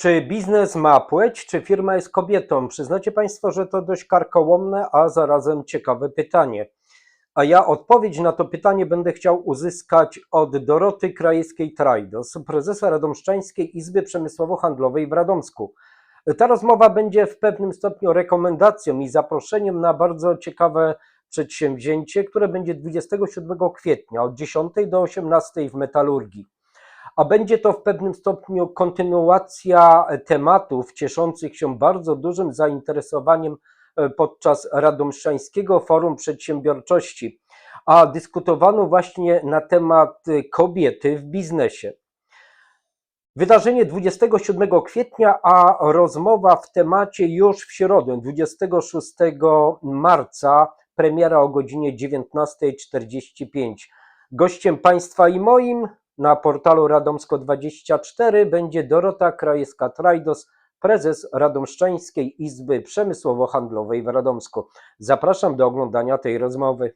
Czy biznes ma płeć, czy firma jest kobietą? Przyznacie Państwo, że to dość karkołomne, a zarazem ciekawe pytanie. A ja odpowiedź na to pytanie będę chciał uzyskać od Doroty Krajewskiej-Trajdos, prezesa Radomszczańskiej Izby Przemysłowo-Handlowej w Radomsku. Ta rozmowa będzie w pewnym stopniu rekomendacją i zaproszeniem na bardzo ciekawe przedsięwzięcie, które będzie 27 kwietnia od 10 do 18 w Metalurgii a będzie to w pewnym stopniu kontynuacja tematów cieszących się bardzo dużym zainteresowaniem e, podczas Radomszczańskiego Forum Przedsiębiorczości, a dyskutowano właśnie na temat e, kobiety w biznesie. Wydarzenie 27 kwietnia, a rozmowa w temacie już w środę, 26 marca, premiera o godzinie 19.45. Gościem Państwa i moim na portalu Radomsko24 będzie Dorota Krajewska-Trajdos, prezes Radomszczańskiej Izby Przemysłowo-Handlowej w Radomsku. Zapraszam do oglądania tej rozmowy.